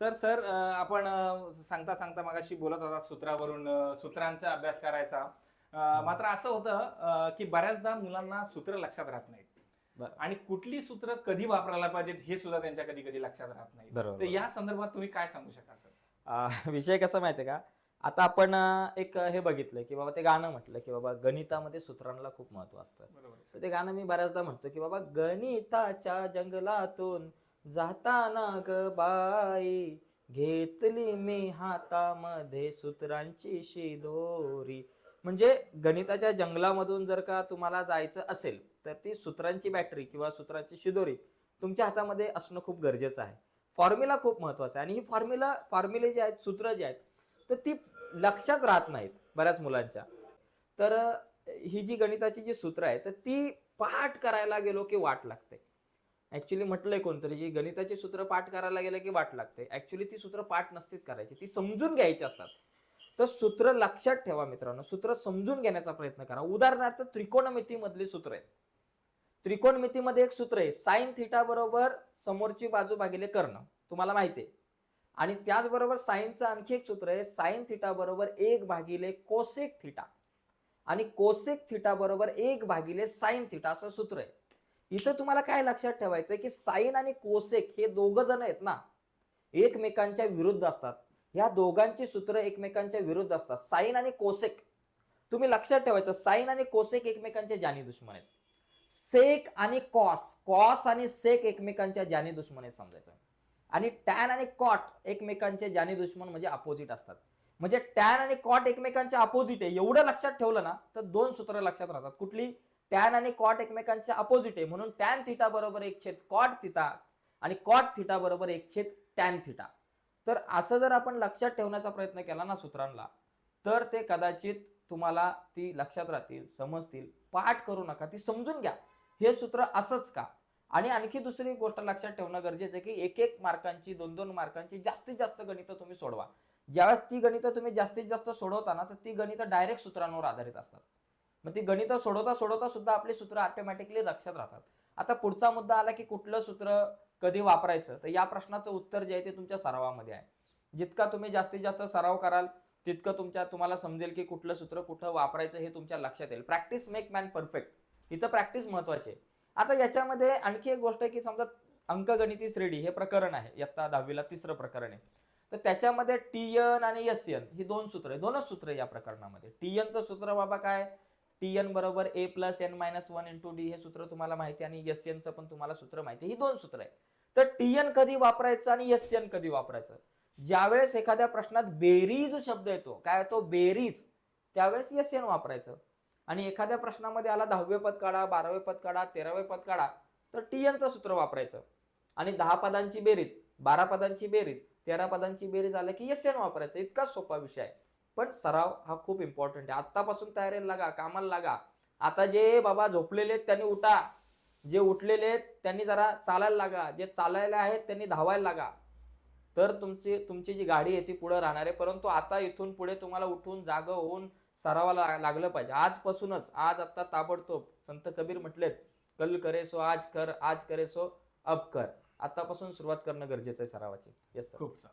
तर सर आपण सांगता सांगता मगाशी बोलत होता सूत्रावरून सूत्रांचा अभ्यास करायचा. मात्र असं होतं की बऱ्याचदा मुलांना सूत्र लक्षात राहत नाहीत. आणि कुठली सूत्र कधी वापरायला पाहिजेत हे सुद्धा त्यांच्या कधी कधी लक्षात राहत नाही बरोबर. तर या संदर्भात तुम्ही काय सांगू शकाल सर? अं, विषय कसा माहितीये का? आता आपण अं, एक हे बघितलं की बाबा ते गाणं म्हटलं की बाबा गणितामध्ये सूत्रांना खूप महत्त्व असतं. बरोबर आहे, तर सर. ते गाणं मी बऱ्याचदा म्हणतो की बाबा गणिताच्या जंगलातून जाताना ग बाई. घेतली मी हातामध्ये सूत्रांची शिदोरी. म्हणजे गणिताच्या जंगलामधून जर का तुम्हाला जायचं असेल तर ती सूत्रांची बॅटरी किंवा सूत्रांची शिदोरी तुमच्या हातामध्ये असणं खूप गरजेचं आहे. फॉर्म्युला खूप महत्त्वाचा आहे. आणि ही फॉर्म्युला फॉर्म्युले जे आहेत सूत्र जे आहेत तर ती लक्षात राहत नाहीत बऱ्याच मुलांच्या. तर ही जी गणिताची जी सूत्र आहे तर ती पाठ करायला गेलो की वाट लागते. ऍक्च्युली म्हटलंय कोणतरी की गणिताची सूत्र पाठ करायला गेलं की वाट लागते. ऍक्च्युली ती सूत्र पाठ नसतीच करायची ती समजून घ्यायची असतात. तर सूत्र लक्षात ठेवा मित्रांनो सूत्र समजून घेण्याचा प्रयत्न करा. उदाहरणार्थ त्रिकोणमितीमधली सूत्र आहे. त्रिकोणमितीमध्ये एक सूत्र आहे साईन थिटा बरोबर समोरची बाजू भागिले कर्ण. तुम्हाला माहिती आहे. आणि त्याचबरोबर साईनचं आणखी एक सूत्र आहे साईन थिटा बरोबर एक भागिले कोसेक थिटा. आणि कोसेक थिटा बरोबर एक भागिले साइन थिटा असं सूत्र आहे. इथं तुम्हाला काय लक्षात ठेवायचं की साइन आणि कोसेक हे दोघ जण आहेत ना एकमेकांच्या विरुद्ध असतात. या दोघांची सूत्र एकमेकांच्या विरुद्ध असतात. साईन आणि कोसेक. तुम्ही लक्षात ठेवायचं साइन आणि कोसेक एकमेकांचे जानी दुश्मन आहेत. सेक आणि कॉस कॉस आणि सेक एकमेकांच्या जानी दुश्मन आहेत समजायचं. आणि टॅन आणि कॉट एकमेकांचे जानी दुश्मन म्हणजे अपोजिट असतात. म्हणजे टॅन आणि कॉट एकमेकांच्या अपोजिट आहे. एवढं लक्षात ठेवलं ना तर दोन सूत्र लक्षात राहतात. कुठली? टॅन आणि कॉट एकमेकांच्या अपोजिट आहे. म्हणून टॅन थिटा बरोबर एक छेद कॉट थिटा आणि कॉट थिटा बरोबर एक छेद टॅन थिटा. तर असं जर आपण लक्षात ठेवण्याचा प्रयत्न केला ना सूत्रांना तर ते कदाचित तुम्हाला ती लक्षात राहतील समजतील. पाठ करू नका ती समजून घ्या. हे सूत्र असंच का? आणि आणखी दुसरी गोष्ट लक्षात ठेवणं गरजेचं आहे की एक एक मार्कांची दोन दोन मार्कांची जास्तीत जास्त गणितं तुम्ही सोडवा. ज्यावेळेस ती गणितं तुम्ही जास्तीत जास्त सोडवता ना तर ती गणितं डायरेक्ट सूत्रांवर आधारित असतात. ती गणितं सोडवता सोडवता सुद्धा आपली सूत्र ऑटोमॅटिकली लक्षात राहतात. आता पुढचा मुद्दा आला की कुठलं सूत्र कधी वापरायचं? तर या प्रश्नाचं उत्तर जे आहे ते तुमच्या सरावामध्ये आहे. जितका तुम्ही जास्तीत जास्त सराव कराल तितकं तुमच्या तुम्हाला समजेल की कुठलं सूत्र कुठं वापरायचं हे तुमच्या लक्षात येईल. प्रॅक्टिस मेक मॅन परफेक्ट इथं प्रॅक्टिस महत्वाची. आहे आता याच्यामध्ये आणखी एक गोष्ट आहे की समजा अंकगणिती श्रेणी हे प्रकरण आहे. इयत्ता दहावीला तिसरं प्रकरण आहे. तर त्याच्यामध्ये टी एन आणि एस एन ही दोन सूत्र आहे. दोनच सूत्र आहे या प्रकरणामध्ये. टी एनचं सूत्र बाबा काय? टी एन बरोबर A plus N minus one into D हे सूत्र तुम्हाला माहिती आहे आणि एस एनचं पण तुम्हाला सूत्र माहिती ही दोन सूत्र आहे तर टी एन कधी वापरायचं आणि एस एन कधी वापरायचं? ज्यावेळेस एखाद्या प्रश्नात बेरीज शब्द येतो काय येतो बेरीज. त्यावेळेस एस एन वापरायचं. आणि एखाद्या प्रश्नामध्ये आला दहावे पद काढा बारावे पद काढा तेरावे पद काढा तर टी एनचं सूत्र वापरायचं. आणि दहा पदांची बेरीज बारा पदांची बेरीज तेरा पदांची बेरीज आलं की एस एन वापरायचं. इतका सोपा विषय आहे. पण सराव हा खूप इम्पॉर्टंट आहे. आत्तापासून तयारीला लागा कामाला लागा. आता जे बाबा झोपलेले आहेत त्यांनी उठा. जे उठलेले आहेत त्यांनी जरा चालायला लागा. जे चालायला आहेत त्यांनी धावायला लागा. तर तुमची तुमची जी गाडी आहे ती पुढे राहणार आहे. परंतु आता इथून पुढे तुम्हाला उठून जागं होऊन सरावाला लागलं पाहिजे. आजपासूनच आज आता ताबडतोब संत कबीर म्हटलेत कल करे सो आज कर आज करे सो अब कर. आतापासून सुरुवात करणं गरजेचं आहे सरावाची. येस खूप छान.